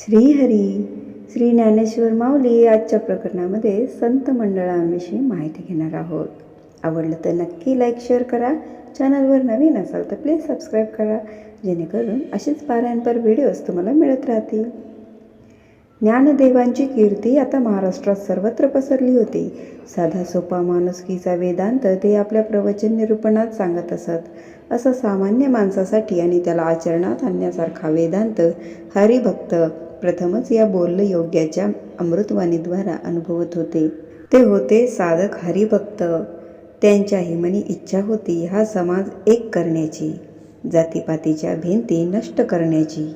श्रीहरी श्री ज्ञानेश्वर माऊली आजच्या प्रकरणामध्ये संत मंडळांविषयी माहिती घेणार आहोत. आवडलं तर नक्की लाईक शेअर करा. चॅनलवर नवीन असाल तर प्लीज सबस्क्राईब करा जेणेकरून असेच पारायणपर व्हिडिओज तुम्हाला मिळत राहतील. ज्ञानदेवांची कीर्ती आता महाराष्ट्रात सर्वत्र पसरली होती. साधा सोपा माणुसकीचा वेदांत ते आपल्या प्रवचन निरूपणात सांगत असत. असं सामान्य माणसासाठी आणि त्याला आचरणात आणण्यासारखा वेदांत हरिभक्त प्रथमच या बोललं योग्याच्या अमृतवाणीद्वारा अनुभवत होते. ते होते साधक हरिभक्त. त्यांच्याही मनी इच्छा होती हा समाज एक करण्याची जातीपातीच्या भिंती नष्ट करण्याची.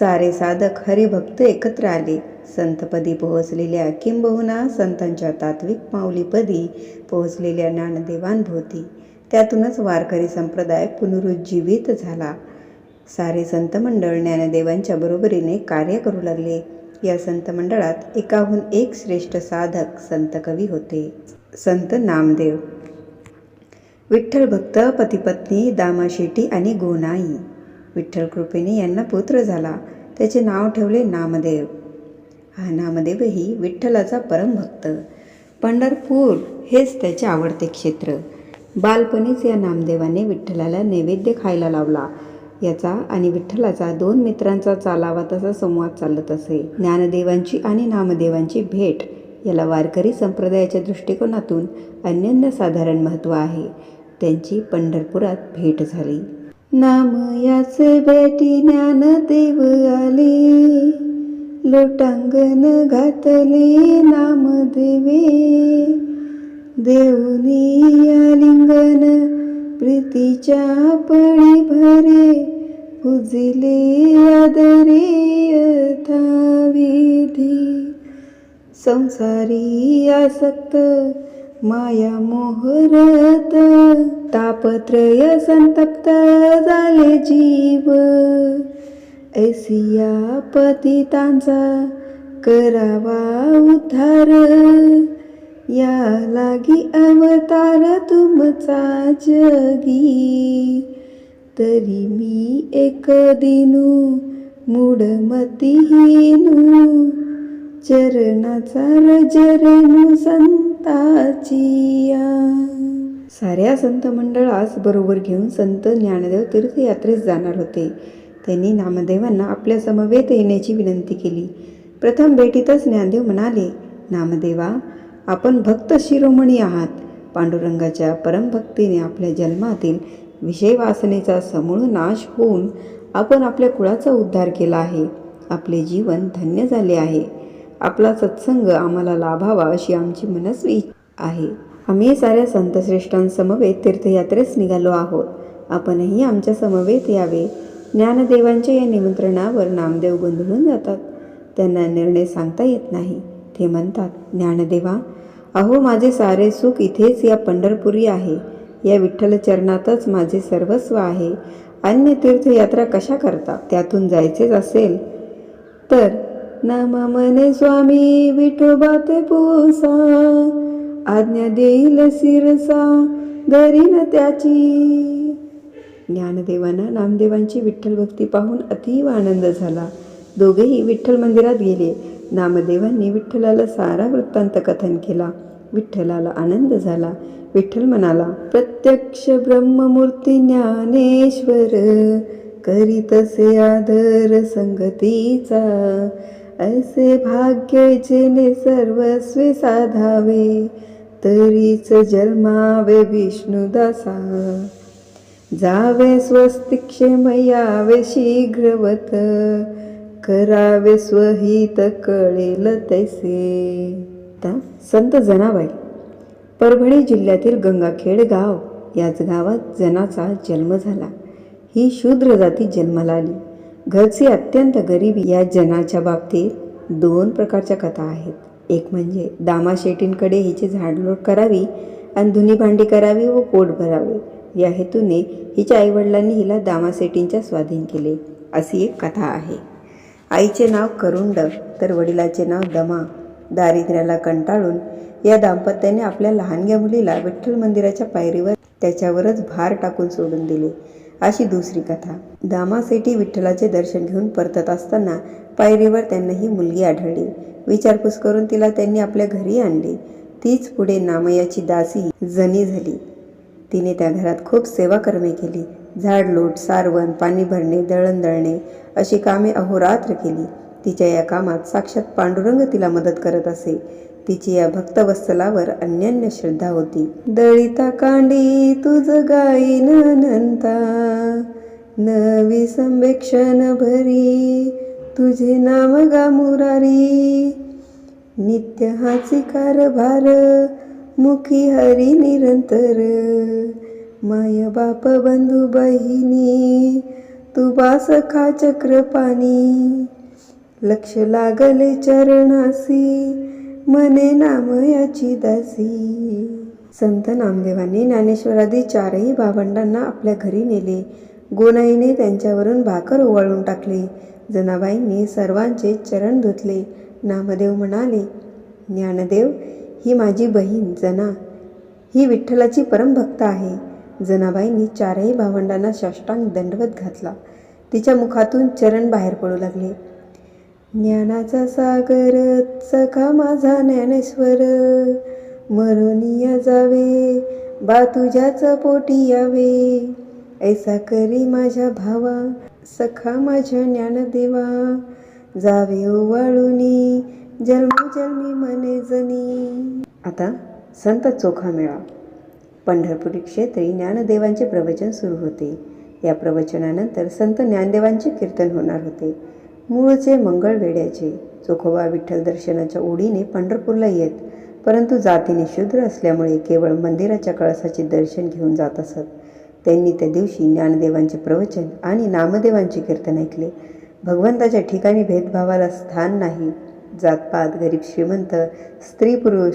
सारे साधक हरिभक्त एकत्र आले. संतपदी पोहोचलेल्या किंबहुना संतांच्या तात्विक माऊलीपदी पोहोचलेल्या ज्ञानदेवांभोवती. त्यातूनच वारकरी संप्रदाय पुनरुज्जीवित झाला. सारे संत मंडळ ज्ञानदेवांच्या बरोबरीने कार्य करू लागले. या संत मंडळात एकाहून एक श्रेष्ठ साधक संत कवी होते. संत नामदेव. विठ्ठल भक्त पतिपत्नी दामाशेटी आणि गोनाई. विठ्ठल कृपेने यांना पुत्र झाला. त्याचे नाव ठेवले नामदेव. हा नामदेवही विठ्ठलाचा परमभक्त पंढरपूर हेच त्याचे आवडते क्षेत्र. बालपणीच या नामदेवाने विठ्ठलाला नैवेद्य खायला लावला. याचा आणि विठ्ठलाचा दोन मित्रांचा चालावा तसा संवाद चालत असे. ज्ञानदेवांची आणि नामदेवांची भेट याला वारकरी संप्रदायाच्या दृष्टिकोनातून अनन्यसाधारण महत्त्व आहे. त्यांची पंढरपुरात भेट झाली. नाम याचे भेटी ज्ञानदेव आले. लोटांगण घातले नामदेवे. देऊनी आलिंगन प्रीतीच्या पळी भरे पुजले आदरे यथाविधी. संसारी आसक्त माया मोहरत तापत्रय संतप्त झाले जीव. ऐसिया पतितांचा करावा उद्धार या लागी अवतार तुमचा जगी. तरी मी एक दिनू मूढमतीहीनू. चरणाचा रजरेणू संताची साऱ्या संत मंडळास बरोबर घेऊन संत ज्ञानदेव तीर्थयात्रेस जाणार होते. त्यांनी नामदेवांना आपल्या समवेत येण्याची विनंती केली. प्रथम भेटीतच ज्ञानदेव म्हणाले नामदेवा आपण भक्त शिरोमणी आहात. पांडुरंगाच्या परमभक्तीने आपल्या जन्मातील विषय वासनेचा समूळ नाश होऊन आपण आपल्या कुळाचा उद्धार केला आहे. आपले जीवन धन्य झाले आहे. आपला सत्संग आम्हाला लाभावा अशी आमची मनस्वी आहे. आम्ही साऱ्या संतश्रेष्ठांसमवेत तीर्थयात्रेस निघालो आहोत. आपणही आमच्या समवेत यावे. ज्ञानदेवांच्या या निमंत्रणावर नामदेव गोंधळून जातात. त्यांना निर्णय सांगता येत नाही. ते म्हणतात ज्ञानदेवा अहो माझे सारे सुख इथेच या पंढरपुरी आहे. या विठ्ठल चरणातच माझे सर्वस्व आहे. अन्य तीर्थयात्रा कशा करता? त्यातून जायचेच असेल. तर नाम मने स्वामी विठोबा ते पोसा आज्ञा देईल सिरसा धरीन त्याची. ज्ञानदेवांना नामदेवांची विठ्ठल भक्ती पाहून अतीव आनंद झाला. दोघेही विठ्ठल मंदिरात गेले. नामदेवांनी विठ्ठलाला सारा वृत्तांत कथन केला. विठ्ठलाला आनंद झाला. विठ्ठल म्हणाला प्रत्यक्ष ब्रह्ममूर्ती ज्ञानेश्वर करीतसे आदर संगतीचा. असे भाग्य जेने सर्वस्वे साधावे तरीच जन्मावे विष्णुदासा. जावे स्वस्तिक्षेम यावे शीघ्रवत. करावे स्वहित कळेल तैसे. आता संत जनाबाई परभणी जिल्ह्यातील गंगाखेड गाव याच गावात जनाचा जन्म झाला. ही शूद्र जाती जन्माला आली. घरची अत्यंत गरिबी या जनाच्या बाबतीत दोन प्रकारच्या कथा आहेत. एक म्हणजे दामा शेटींकडे हिची झाडलोट करावी आणि धुनी भांडी करावी व पोट भरावे. या हेतूने हिच्या आईवडिलांनी हिला दामा शेटींच्या स्वाधीन केले. अशी एक कथा आहे. आईचे नाव करुंड तर वडिलाचे नाव दमा. दारिद्र्याला कंटाळून या दाम्पत्याने आपल्या लहानग्या मुलीला विठ्ठल मंदिराच्या पायरीवर त्याच्यावरच भार टाकून सोडून दिले. अशी दुसरी कथा. दामासेठी विठ्ठलाचे दर्शन घेऊन परतत असताना पायरीवर त्यांना ही मुलगी आढळली. विचारपूस करून तिला त्यांनी आपल्या घरी आणली. तीच पुढे नामयाची दासी जनी झाली. तिने त्या घरात खूप सेवाकर्मे केली. झाडलोट सारवण पाणी भरणे दळण दळणे अशी कामे अहोरात्र केली. तिच्या या कामात साक्षात पांडुरंग तिला मदत करत असे. तिची या भक्तवत्सलावर अन्यन्य श्रद्धा होती. दळिता कांडी तुझ गाई नंता नवी संवेक्षण भरी तुझे नाम गा मुरारी. नित्य हाची कारभार मुखी हरी निरंतर. माय बाप बंधू बहिणी तुबा सखा चक्रपाणी. लक्ष लागले चरणासी मने नामयाची दासी. संत नामदेवांनी ज्ञानेश्वरादी चारही भावंडांना आपल्या घरी नेले. गोनाईने त्यांच्यावरून भाकर ओवाळून टाकले. जनाबाईंनी सर्वांचे चरण धुतले. नामदेव म्हणाले ज्ञानदेव ही माझी बहीण जना. ही विठ्ठलाची परमभक्त आहे. जनाबाईंनी चारही भावंडांना साष्टांग दंडवत घातला. तिच्या मुखातून चरण बाहेर पडू लागले. ज्ञानाचा सागर सखा माझा ज्ञानेश्वर मरुनिया जावे बा तुझ्याच पोटी यावे. ऐसा करी माझ्या भावा सखा माझ्या ज्ञानदेवा. जावे ओवाळुनी जन्मोजन्मी मने जनी. आता संत चोखा मेळा. पंढरपुरी क्षेत्री ज्ञानदेवांचे प्रवचन सुरू होते. या प्रवचनानंतर संत ज्ञानदेवांचे कीर्तन होणार होते. मूळचे मंगळवेड्याचे चोखोबा विठ्ठल दर्शनाच्या ओढीने पंढरपूरला येत परंतु जातीने शूद्र असल्यामुळे केवळ मंदिराच्या कळसाचे दर्शन घेऊन जात असत. त्यांनी त्या दिवशी ज्ञानदेवांचे प्रवचन आणि नामदेवांचे कीर्तन ऐकले. भगवंताच्या ठिकाणी भेदभावाला स्थान नाही. जातपात गरीब श्रीमंत स्त्री पुरुष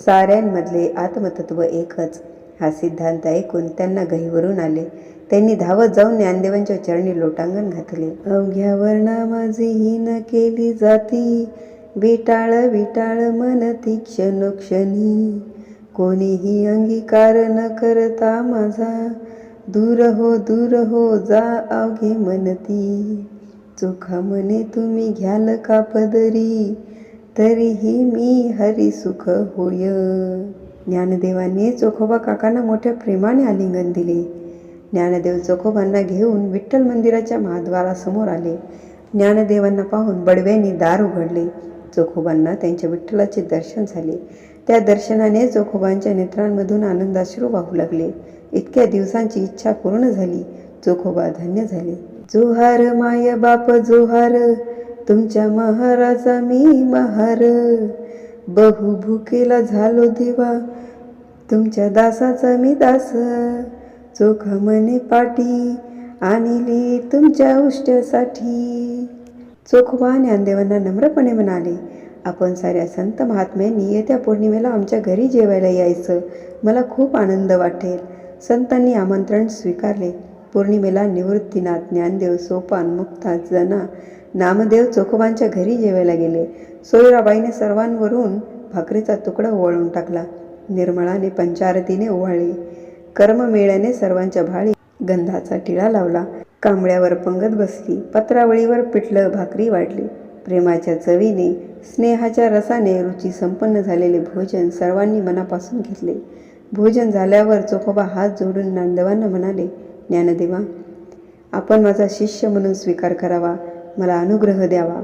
साऱ्यांमधले आत्मतत्व एकच. हा सिद्धांत ऐकून त्यांना गहीवरून आले. त्यांनी धावत जाऊन ज्ञानदेवांच्या चरणी लोटांगण घातले. अवघ्या वर्णा माझी हीन केली जाती. विटाळ विटाळ मन ती क्षणी कोणीही अंगीकार न करता माझा दूर हो दूर हो जा अवघे मनती चोखा मने तुम्ही घ्याल का पदरी? तरीही मी हरी सुख होय. ज्ञानदेवांनी चोखोबा काकांना मोठ्या प्रेमाने आलिंगन दिले. ज्ञानदेव चोखोबांना घेऊन विठ्ठल मंदिराच्या महाद्वारासमोर आले. ज्ञानदेवांना पाहून बडव्यांनी दार उघडले. चोखोबांना त्यांच्या विठ्ठलाचे दर्शन झाले. त्या दर्शनाने चोखोबांच्या नेत्रांमधून आनंदाश्रू वाहू लागले. इतक्या दिवसांची इच्छा पूर्ण झाली. चोखोबा धन्य झाले. जोहार माय बाप जोहार. तुमच्या महाराजा मी महार. बहु भुकेला झालो दिवा. तुमच्या दासाचा मी दास. चोखा मने पाटी आणली तुमच्या उष्ट्यासाठी. चोखोबा ज्ञानदेवांना नम्रपणे म्हणाले आपण साऱ्या संत महात्म्यांनी येत्या पौर्णिमेला आमच्या घरी जेवायला यायचं. मला खूप आनंद वाटेल. संतांनी आमंत्रण स्वीकारले. पौर्णिमेला निवृत्तीनाथ ज्ञानदेव सोपान मुक्ता जना नामदेव चोखोबांच्या घरी जेवायला गेले. सोयराबाईने सर्वांवरून भाकरीचा तुकडा ओवाळून टाकला. निर्मळाने पंचारतीने ओवाळली. कर्ममेळ्याने सर्वांच्या भाळी गंधाचा टिळा लावला. कांबळ्यावर पंगत बसली. पत्रावळीवर पिठलं भाकरी वाढली प्रेमाच्या चवीने स्नेहाच्या रसाने रुची संपन्न झालेले भोजन सर्वांनी मनापासून घेतले. भोजन झाल्यावर चोखोबा हात जोडून नांदवांना म्हणाले ज्ञानदेवा आपण माझा शिष्य म्हणून स्वीकार करावा. मला अनुग्रह द्यावा.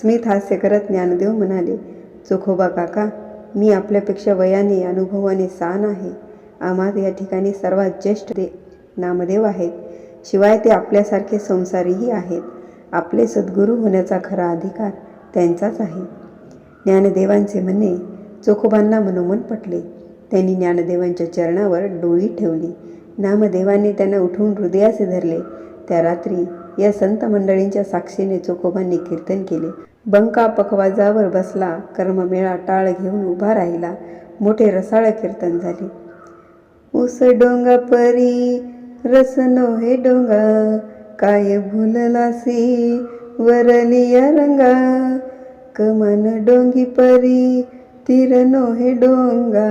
स्मित हास्य करत ज्ञानदेव म्हणाले चोखोबा काका मी आपल्यापेक्षा वयाने अनुभवाने सान आहे. आम्हात या ठिकाणी सर्वात ज्येष्ठ दे नामदेव आहेत. शिवाय ते आपल्यासारखे संसारीही आहेत. आपले सद्गुरू होण्याचा खरा अधिकार त्यांचाच आहे. ज्ञानदेवांचे म्हणणे चोखोबांना मनोमन पटले. त्यांनी ज्ञानदेवांच्या चरणावर डोळी ठेवली. नामदेवाने त्यांना उठून हृदयाचे धरले. त्या रात्री या संत मंडळींच्या साक्षीने चोखोबांनी कीर्तन केले. बंका पखवाजावर बसला कर्ममेळा टाळ घेऊन उभा राहिला मोठे रसाळ कीर्तन झाले. उस डोंगा परी रसनो हे डोंगा काय भुललासी वरलिया रंगा कमान डोंगी परी तिरनो हे डोंगा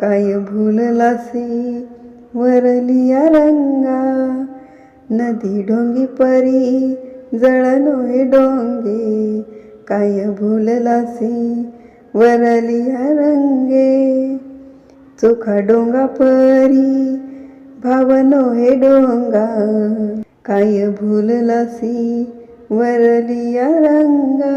काय भुललासी वरलिया रंगा. नदी ढोंगी परी जळनो डोंगे काय भूललासी वरलिया रंगे. चोखा डोंगा परी भावनो हे डोंगा काय भूललासी वरलिया रंगा.